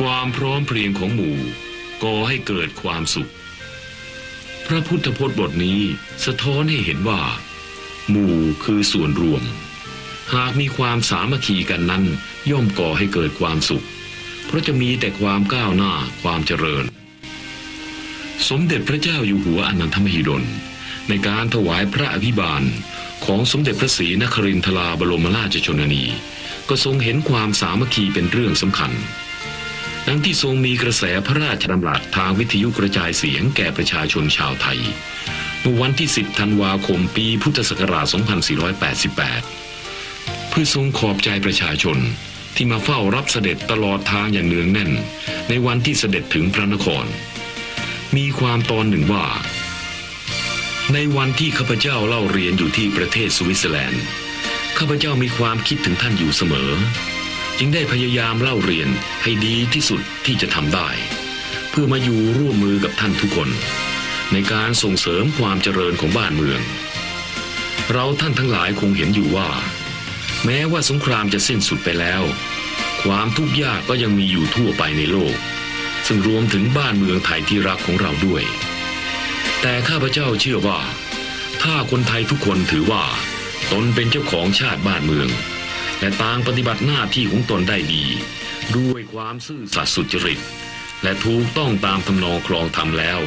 ความพร้อมเพรียงของหมู่ก่อให้เกิดความสุข พระพุทธพจน์บทนี้สะท้อนให้เห็นว่า หมู่คือส่วนรวม หากมีความสามัคคีกันนั้น ย่อมก่อให้เกิดความสุข เพราะจะมีแต่ความก้าวหน้าความเจริญ สมเด็จพระเจ้าอยู่หัวอนันทมหิดล ในการถวายพระอภิบาลของสมเด็จพระศรีนครินทราบรมราชชนนี ก็ทรงเห็นความสามัคคีเป็นเรื่องสำคัญ ดังที่ทรงมีกระแสพระราชดำรัสทางวิทยุกระจายเสียงแก่ประชาชนชาวไทย เมื่อวันที่ 10 ธันวาคมปีพุทธศักราช 2488 เพื่อทรงขอบใจประชาชนที่มาเฝ้ารับเสด็จตลอดทางอย่างเนืองแน่น ในวันที่เสด็จถึงพระนคร มีความตอนหนึ่งว่า ในวันที่ข้าพเจ้าเล่าเรียนอยู่ที่ประเทศสวิตเซอร์แลนด์ข้าพเจ้ามีความคิดถึงท่านอยู่เสมอ จึงได้พยายามเล่าเรียนให้ดีที่สุดที่จะทำได้ เพื่อมาอยู่ร่วมมือกับท่านทุกคน ในการส่งเสริมความเจริญของบ้านเมือง เราท่านทั้งหลายคงเห็นอยู่ว่า แม้ว่าสงครามจะสิ้นสุดไปแล้ว ความทุกข์ยากก็ยังมีอยู่ทั่วไปในโลก ซึ่งรวมถึงบ้านเมืองไทยที่รักของเราด้วย แต่ข้าพเจ้าเชื่อว่า ถ้าคนไทยทุกคนถือว่า ตนเป็นเจ้าของชาติบ้านเมือง และต่างปฏิบัติหน้าที่ของตนได้ดี ด้วยความซื่อสัตย์สุจริต และถูกต้องตามทำนองคลองธรรมแล้ว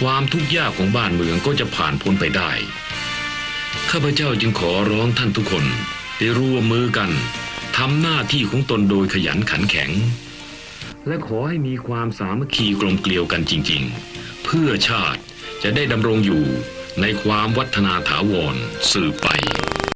ความทุกข์ยากของบ้านเมืองก็จะผ่านพ้นไปได้ ข้าพเจ้าจึงขอร้องท่านทุกคนได้ร่วมมือกันทำหน้าที่ของตนโดยขยันขันแข็ง และขอให้มีความสามัคคีกลมเกลียวกันจริง ๆ เพื่อชาติจะได้ดำรงอยู่ในความวัฒนาถาวรสืบไป